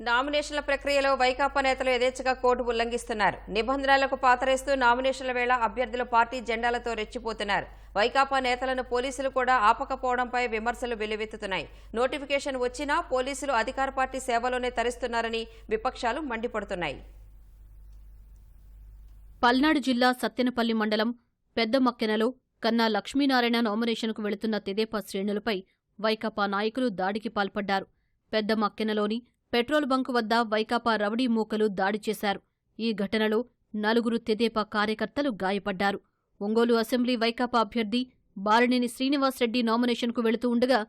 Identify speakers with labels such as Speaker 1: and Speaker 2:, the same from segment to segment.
Speaker 1: నామినేషన్ల ప్రక్రియలో వైకాపా నేతలు యథేచ్ఛగా కోర్టు ఉల్లంఘిస్తున్నారు. నిబంధనలకు పాతరేస్తూ నామినేషన్ల వేళ అభ్యర్థులు పార్టీ జెండాలతో రెచ్చిపోతున్నారు. వైకాపా నేతలను పోలీసులు కూడా ఆపకపోవడంపై విమర్శలు వెల్లువెత్తుతున్నాయి. నోటిఫికేషన్ వచ్చినా పోలీసులు అధికార పార్టీ సేవలోనే తరిస్తున్నారని విపక్షాలు మండిపడుతున్నాయి.
Speaker 2: పల్నాడు జిల్లా సత్తెనపల్లి మండలం పెద్దమక్కెనలో కన్నా లక్ష్మీనారాయణ నామినేషన్కు వెళుతున్న తెదేపా శ్రేణులపై వైకాపా నాయకులు దాడికి పాల్పడ్డారు. పెద్దమక్కెనలోని పెట్రోల్ బంకు వద్ద వైకాపా రవడీ మూకలు దాడి చేశారు. ఈ ఘటనలో నలుగురు తెదేపా కార్యకర్తలు గాయపడ్డారు. ఒంగోలు అసెంబ్లీ వైకాపా అభ్యర్థి బాలినేని శ్రీనివాసరెడ్డి నామినేషన్కు వెళుతూ ఉండగా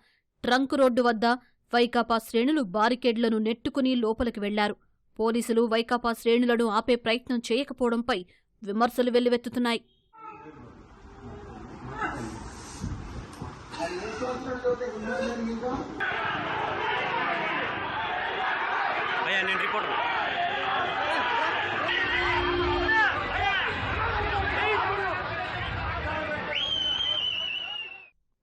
Speaker 2: ట్రంక్ రోడ్డు వద్ద వైకాపా శ్రేణులు బారికేడ్లను నెట్టుకుని లోపలికి వెళ్ళారు. పోలీసులు వైకాపా శ్రేణులను ఆపే ప్రయత్నం చేయకపోవడంపై విమర్శలు వెల్లువెత్తుతున్నాయి.
Speaker 3: నేను రిపోర్ట్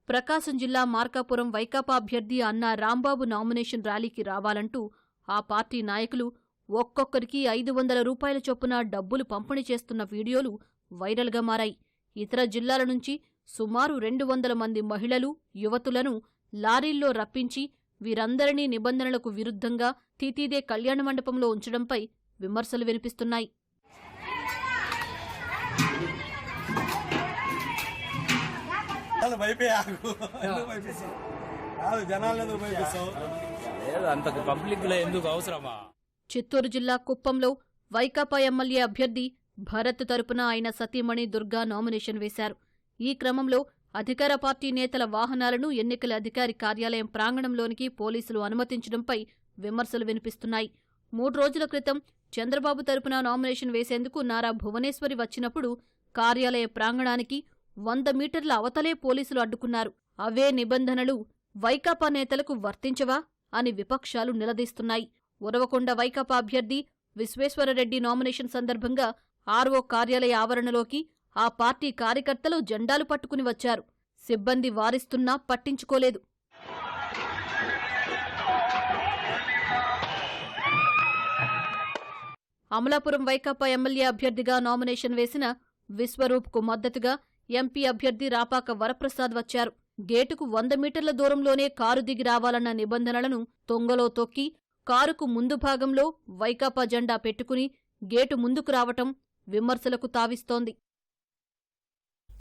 Speaker 2: ప్రకాశం జిల్లా మార్కాపురం వైకాపా అభ్యర్థి అన్న రాంబాబు నామినేషన్ ర్యాలీకి రావాలంటూ ఆ పార్టీ నాయకులు ఒక్కొక్కరికి ఐదు వందల రూపాయల చొప్పున డబ్బులు పంపిణీ చేస్తున్న వీడియోలు వైరల్గా మారాయి. ఇతర జిల్లాల నుంచి సుమారు రెండు వందల మంది మహిళలు యువతులను లారీల్లో రప్పించి వీరందరినీ నిబంధనలకు విరుద్ధంగా తీతీదే కళ్యాణ మండపంలో ఉంచడంపై విమర్శలు వినిపిస్తున్నాయి. చిత్తూరు జిల్లా కుప్పంలో వైకాపా ఎమ్మెల్యే అభ్యర్థి భరత్ తరపున ఆయన సతీమణి దుర్గా నామినేషన్ వేశారు. ఈ క్రమంలో అధికార పార్టీ నేతల వాహనాలను ఎన్నికల అధికారి కార్యాలయం ప్రాంగణంలోనికి పోలీసులు అనుమతించడంపై విమర్శలు వినిపిస్తున్నాయి. మూడు రోజుల క్రితం చంద్రబాబు తరపున నామినేషన్ వేసేందుకు నారా భువనేశ్వరి వచ్చినప్పుడు కార్యాలయ ప్రాంగణానికి వంద మీటర్ల అవతలే పోలీసులు అడ్డుకున్నారు. అవే నిబంధనలు వైకాపా నేతలకు వర్తించవా అని విపక్షాలు నిలదీస్తున్నాయి. ఉరవకొండ వైకాపా అభ్యర్థి విశ్వేశ్వరరెడ్డి నామినేషన్ సందర్భంగా ఆర్ఓ కార్యాలయ ఆవరణలోకి ఆ పార్టీ కార్యకర్తలు జెండాలు పట్టుకుని వచ్చారు. సిబ్బంది వారిస్తున్నా పట్టించుకోలేదు. అమలాపురం వైకాపా ఎమ్మెల్యే అభ్యర్థిగా నామినేషన్ వేసిన విశ్వరూప్కు మద్దతుగా ఎంపీ అభ్యర్థి రాపాక వరప్రసాద్ వచ్చారు. గేటుకు వంద మీటర్ల దూరంలోనే కారు దిగి రావాలన్న నిబంధనలను తొంగలో తొక్కి కారుకు ముందు భాగంలో వైకాపా జెండా పెట్టుకుని గేటు ముందుకు రావటం విమర్శలకు తావిస్తోంది.